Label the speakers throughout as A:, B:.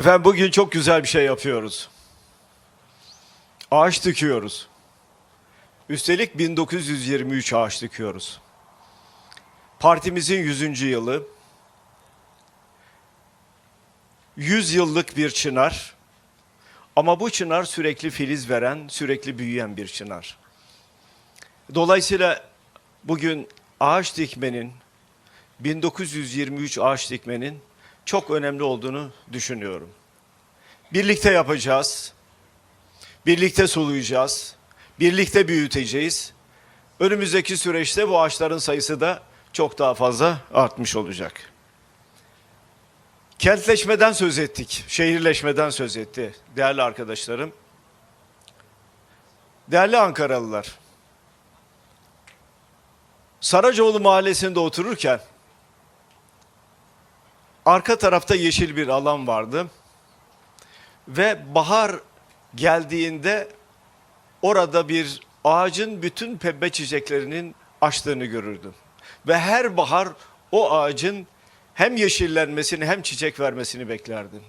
A: Efendim bugün çok güzel bir şey yapıyoruz. Ağaç dikiyoruz. Üstelik 1923 ağaç dikiyoruz. Partimizin 100. yılı. 100 yıllık bir çınar. Ama bu çınar sürekli filiz veren, sürekli büyüyen bir çınar. Dolayısıyla bugün ağaç dikmenin 1923 ağaç dikmenin çok önemli olduğunu düşünüyorum. Birlikte yapacağız. Birlikte soluyacağız. Birlikte büyüteceğiz. Önümüzdeki süreçte bu ağaçların sayısı da çok daha fazla artmış olacak. Kentleşmeden söz ettik, şehirleşmeden söz etti değerli arkadaşlarım. Değerli Ankaralılar, Saracoğlu mahallesinde otururken arka tarafta yeşil bir alan vardı. Ve bahar geldiğinde orada bir ağacın bütün pembe çiçeklerinin açtığını görürdüm. Ve her bahar o ağacın hem yeşillenmesini hem çiçek vermesini beklerdim.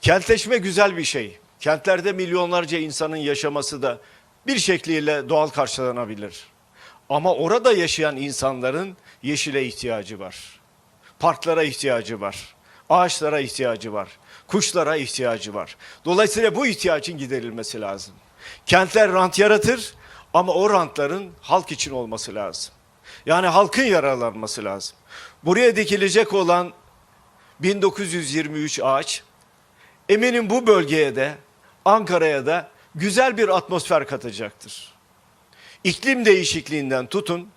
A: Kentleşme güzel bir şey. Kentlerde milyonlarca insanın yaşaması da bir şekliyle doğal karşılanabilir. Ama orada yaşayan insanların yeşile ihtiyacı var. Parklara ihtiyacı var. Ağaçlara ihtiyacı var. Kuşlara ihtiyacı var. Dolayısıyla bu ihtiyacın giderilmesi lazım. Kentler rant yaratır ama o rantların halk için olması lazım. Yani halkın yararlanması lazım. Buraya dikilecek olan 1923 ağaç eminim bu bölgeye de Ankara'ya da güzel bir atmosfer katacaktır. İklim değişikliğinden tutun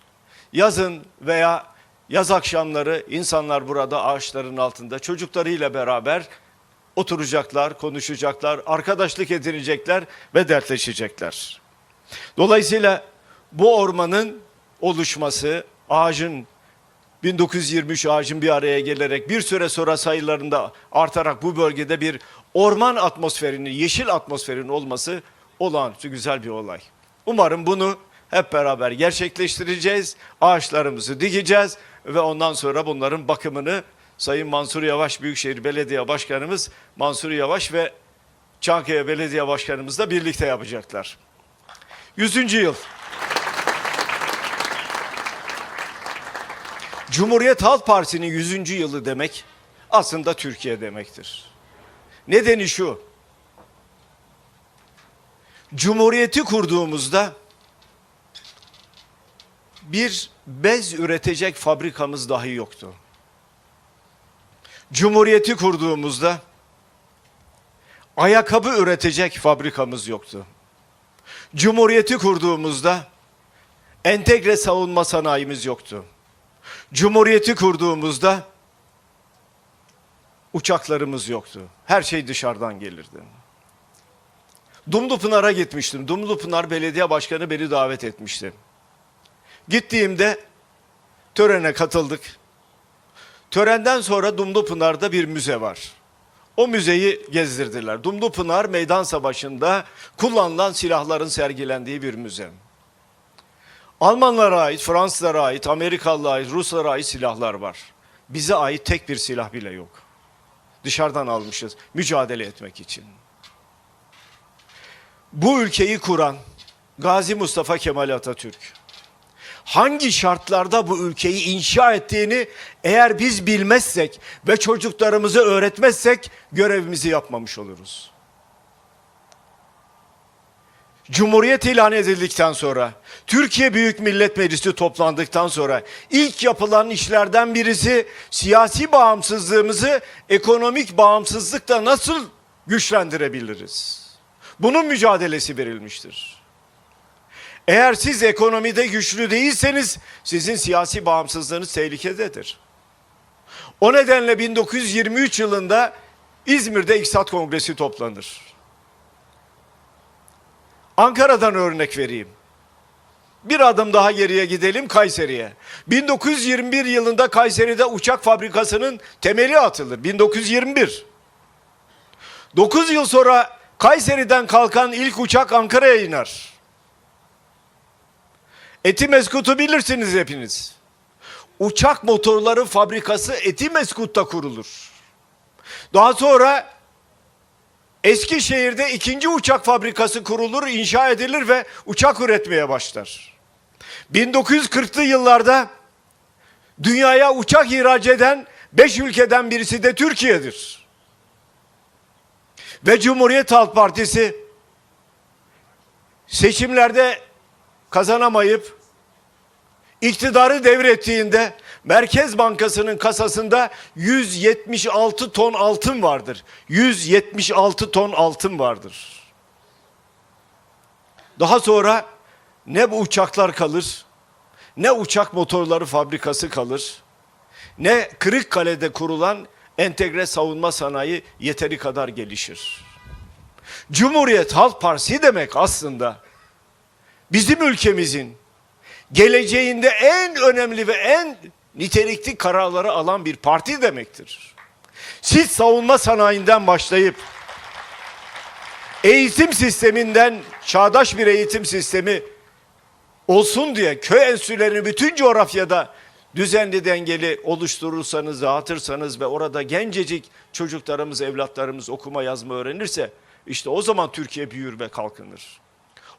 A: yazın veya yaz akşamları insanlar burada ağaçların altında çocuklarıyla beraber oturacaklar, konuşacaklar, arkadaşlık edinecekler ve dertleşecekler. Dolayısıyla bu ormanın oluşması, ağacın 1923 ağacın bir araya gelerek bir süre sonra sayılarında artarak bu bölgede bir orman atmosferinin, yeşil atmosferin olması olağanüstü güzel bir olay. Umarım bunu hep beraber gerçekleştireceğiz. Ağaçlarımızı dikeceğiz ve ondan sonra bunların bakımını Sayın Mansur Yavaş Büyükşehir Belediye Başkanımız Mansur Yavaş ve Çankaya Belediye Başkanımız da birlikte yapacaklar. 100. yıl. Cumhuriyet Halk Partisi'nin 100. yılı demek aslında Türkiye demektir. Nedeni şu. Cumhuriyeti kurduğumuzda bir bez üretecek fabrikamız dahi yoktu. Cumhuriyeti kurduğumuzda ayakkabı üretecek fabrikamız yoktu. Cumhuriyeti kurduğumuzda entegre savunma sanayimiz yoktu. Cumhuriyeti kurduğumuzda uçaklarımız yoktu. Her şey dışarıdan gelirdi. Dumlupınar'a gitmiştim. Dumlupınar Belediye Başkanı beni davet etmişti. Gittiğimde törene katıldık. Törenden sonra Dumlupınar'da bir müze var. O müzeyi gezdirdiler. Dumlupınar Meydan Savaşı'nda kullanılan silahların sergilendiği bir müze. Almanlara ait, Fransızlara ait, Amerikalılara ait, Ruslara ait silahlar var. Bize ait tek bir silah bile yok. Dışarıdan almışız mücadele etmek için. Bu ülkeyi kuran Gazi Mustafa Kemal Atatürk hangi şartlarda bu ülkeyi inşa ettiğini eğer biz bilmezsek ve çocuklarımızı öğretmezsek görevimizi yapmamış oluruz. Cumhuriyet ilan edildikten sonra, Türkiye Büyük Millet Meclisi toplandıktan sonra ilk yapılan işlerden birisi siyasi bağımsızlığımızı ekonomik bağımsızlıkla nasıl güçlendirebiliriz? Bunun mücadelesi verilmiştir. Eğer siz ekonomide güçlü değilseniz sizin siyasi bağımsızlığınız tehlikededir. O nedenle 1923 yılında İzmir'de İktisat Kongresi toplanır. Ankara'dan örnek vereyim. Bir adım daha geriye gidelim Kayseri'ye. 1921 yılında Kayseri'de uçak fabrikasının temeli atılır. 1921. 9 yıl sonra Kayseri'den kalkan ilk uçak Ankara'ya iner. Etimeskut'u bilirsiniz hepiniz. Uçak motorları fabrikası Etimeskut'ta kurulur. Daha sonra Eskişehir'de ikinci uçak fabrikası kurulur, inşa edilir ve uçak üretmeye başlar. 1940'lı yıllarda dünyaya uçak ihraç eden 5 ülkeden birisi de Türkiye'dir. Ve Cumhuriyet Halk Partisi seçimlerde kazanamayıp iktidarı devrettiğinde Merkez Bankası'nın kasasında 176 ton altın vardır. 176 ton altın vardır. Daha sonra ne bu uçaklar kalır, ne uçak motorları fabrikası kalır, ne Kırıkkale'de kurulan entegre savunma sanayi yeteri kadar gelişir. Cumhuriyet Halk Partisi demek aslında bizim ülkemizin geleceğinde en önemli ve en nitelikli kararları alan bir parti demektir. Siz savunma sanayinden başlayıp eğitim sisteminden çağdaş bir eğitim sistemi olsun diye köy enstitülerini bütün coğrafyada düzenli dengeli oluşturursanız, dağıtırsanız ve orada gencecik çocuklarımız, evlatlarımız okuma yazma öğrenirse işte o zaman Türkiye büyür ve kalkınır.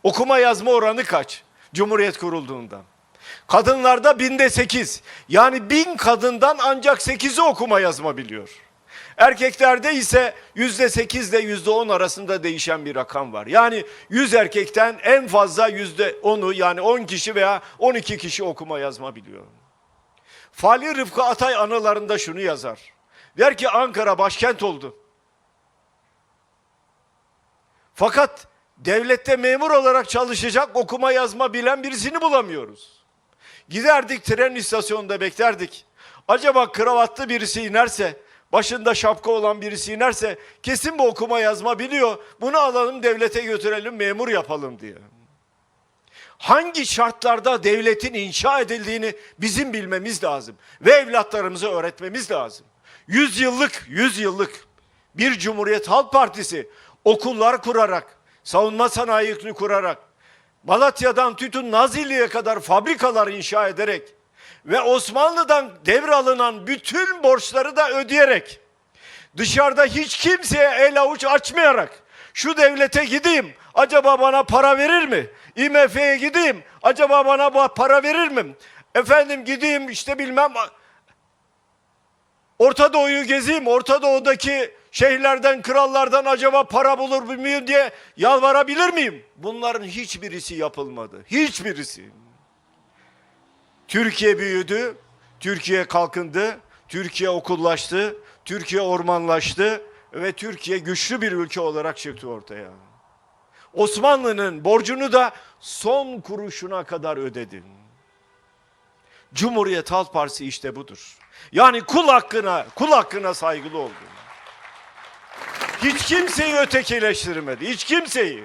A: Okuma yazma oranı kaç? Cumhuriyet kurulduğunda. Kadınlarda binde sekiz. Yani bin kadından ancak sekizi okuma yazma biliyor. Erkeklerde ise yüzde sekiz ile yüzde on arasında değişen bir rakam var. Yani yüz erkekten en fazla yüzde onu yani on kişi veya on iki kişi okuma yazma biliyor. Fali Rıfkı Atay anılarında şunu yazar. Der ki Ankara başkent oldu. Fakat devlette memur olarak çalışacak okuma yazma bilen birisini bulamıyoruz. Giderdik tren istasyonunda beklerdik. Acaba kravatlı birisi inerse, başında şapka olan birisi inerse kesin bu okuma yazma biliyor. Bunu alalım devlete götürelim memur yapalım diye. Hangi şartlarda devletin inşa edildiğini bizim bilmemiz lazım ve evlatlarımıza öğretmemiz lazım. Yüz yıllık, yüz yıllık bir Cumhuriyet Halk Partisi okullar kurarak, savunma sanayini kurarak, Malatya'dan tütün Nazilli'ye kadar fabrikalar inşa ederek ve Osmanlı'dan devralınan bütün borçları da ödeyerek, dışarıda hiç kimseye el avuç açmayarak, şu devlete gideyim, acaba bana para verir mi? IMF'ye gideyim, acaba bana ba- para verir mi? Efendim gideyim işte bilmem Orta Doğu'yu gezeyim, Orta Doğu'daki şeyhlerden, krallardan acaba para bulur muyum diye yalvarabilir miyim? Bunların hiçbirisi yapılmadı. Hiçbirisi. Türkiye büyüdü, Türkiye kalkındı, Türkiye okullaştı, Türkiye ormanlaştı ve Türkiye güçlü bir ülke olarak çıktı ortaya. Osmanlı'nın borcunu da son kuruşuna kadar ödedi. Cumhuriyet Halk Partisi işte budur. Yani kul hakkına, kul hakkına saygılı oldu. Hiç kimseyi ötekileştirmedi, hiç kimseyi.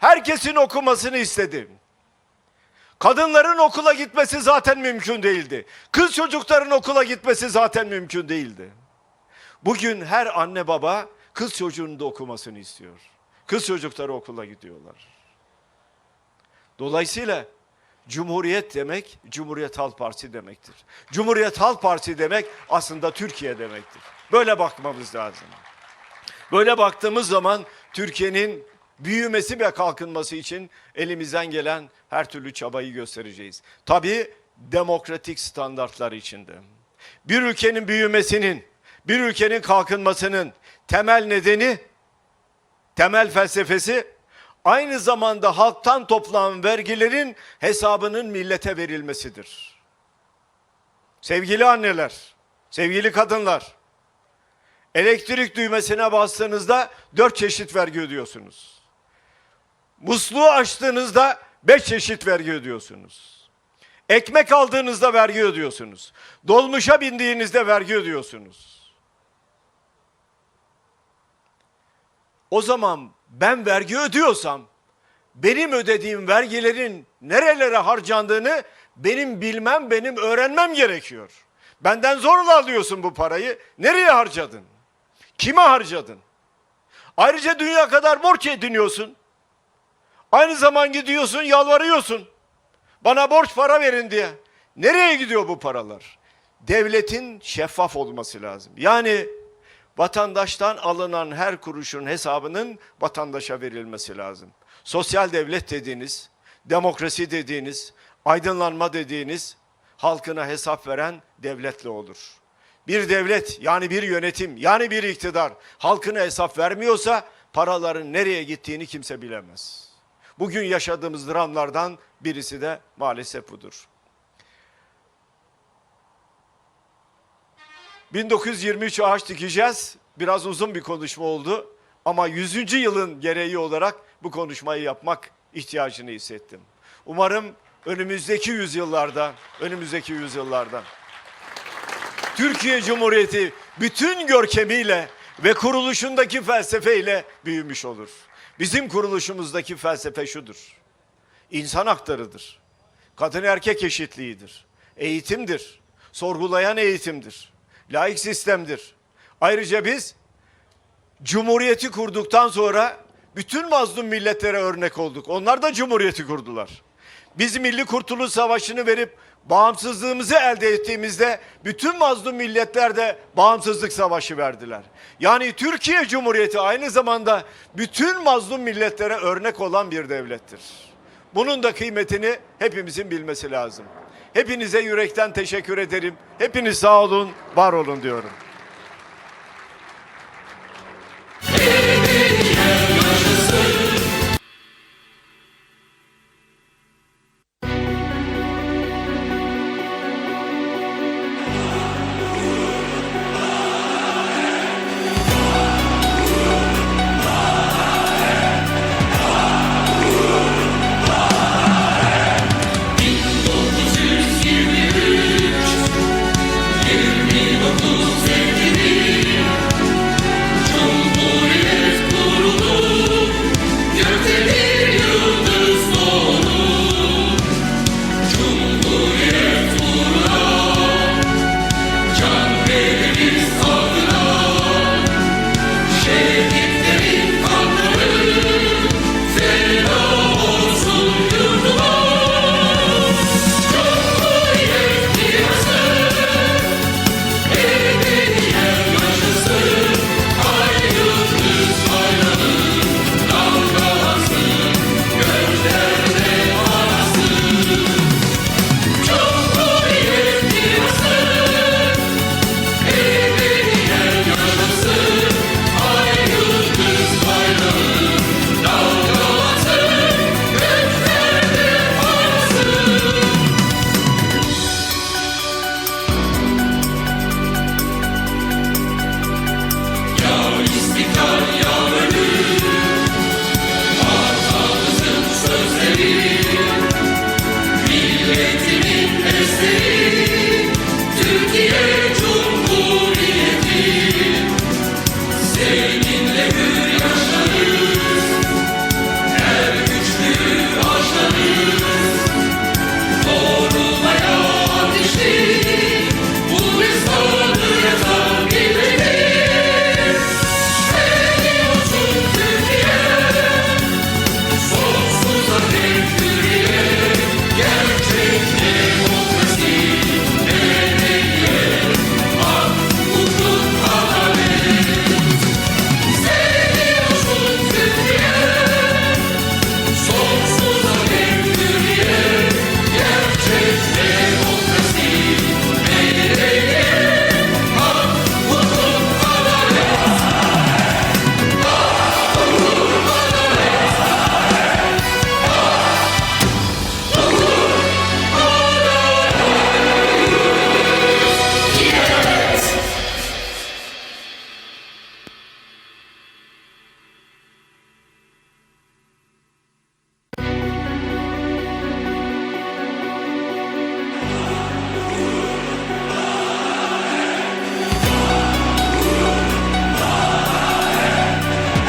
A: Herkesin okumasını istedi. Kadınların okula gitmesi zaten mümkün değildi. Kız çocukların okula gitmesi zaten mümkün değildi. Bugün her anne baba kız çocuğunun da okumasını istiyor. Kız çocukları okula gidiyorlar. Dolayısıyla Cumhuriyet demek Cumhuriyet Halk Partisi demektir. Cumhuriyet Halk Partisi demek aslında Türkiye demektir. Böyle bakmamız lazım. Böyle baktığımız zaman Türkiye'nin büyümesi ve kalkınması için elimizden gelen her türlü çabayı göstereceğiz. Tabii demokratik standartlar içinde. Bir ülkenin büyümesinin, bir ülkenin kalkınmasının temel nedeni, temel felsefesi aynı zamanda halktan toplanan vergilerin hesabının millete verilmesidir. Sevgili anneler, sevgili kadınlar, elektrik düğmesine bastığınızda dört çeşit vergi ödüyorsunuz. Musluğu açtığınızda beş çeşit vergi ödüyorsunuz. Ekmek aldığınızda vergi ödüyorsunuz. Dolmuşa bindiğinizde vergi ödüyorsunuz. O zaman ben vergi ödüyorsam benim ödediğim vergilerin nerelere harcandığını benim bilmem, benim öğrenmem gerekiyor. Benden zorla alıyorsun bu parayı. Nereye harcadın? Kime harcadın? Ayrıca dünya kadar borç ediniyorsun. Aynı zaman gidiyorsun, yalvarıyorsun. Bana borç para verin diye. Nereye gidiyor bu paralar? Devletin şeffaf olması lazım. Yani Vatandaştan alınan her kuruşun hesabının vatandaşa verilmesi lazım. Sosyal devlet dediğiniz, demokrasi dediğiniz, aydınlanma dediğiniz halkına hesap veren devletle olur. Bir devlet yani bir yönetim yani bir iktidar halkına hesap vermiyorsa paraların nereye gittiğini kimse bilemez. Bugün yaşadığımız dramlardan birisi de maalesef budur. 1923 ağaç dikeceğiz. Biraz uzun bir konuşma oldu ama 100. yılın gereği olarak bu konuşmayı yapmak ihtiyacını hissettim. Umarım önümüzdeki yüzyıllarda, önümüzdeki yüzyıllarda Türkiye Cumhuriyeti bütün görkemiyle ve kuruluşundaki felsefeyle büyümüş olur. Bizim kuruluşumuzdaki felsefe şudur. İnsan haklarıdır. Kadın erkek eşitliğidir. Eğitimdir. Sorgulayan eğitimdir. Laik sistemdir. Ayrıca biz Cumhuriyeti kurduktan sonra bütün mazlum milletlere örnek olduk. Onlar da Cumhuriyeti kurdular. Biz Milli Kurtuluş Savaşı'nı verip bağımsızlığımızı elde ettiğimizde bütün mazlum milletler de bağımsızlık savaşı verdiler. Yani Türkiye Cumhuriyeti aynı zamanda bütün mazlum milletlere örnek olan bir devlettir. Bunun da kıymetini hepimizin bilmesi lazım. Hepinize yürekten teşekkür ederim. Hepiniz sağ olun, var olun diyorum.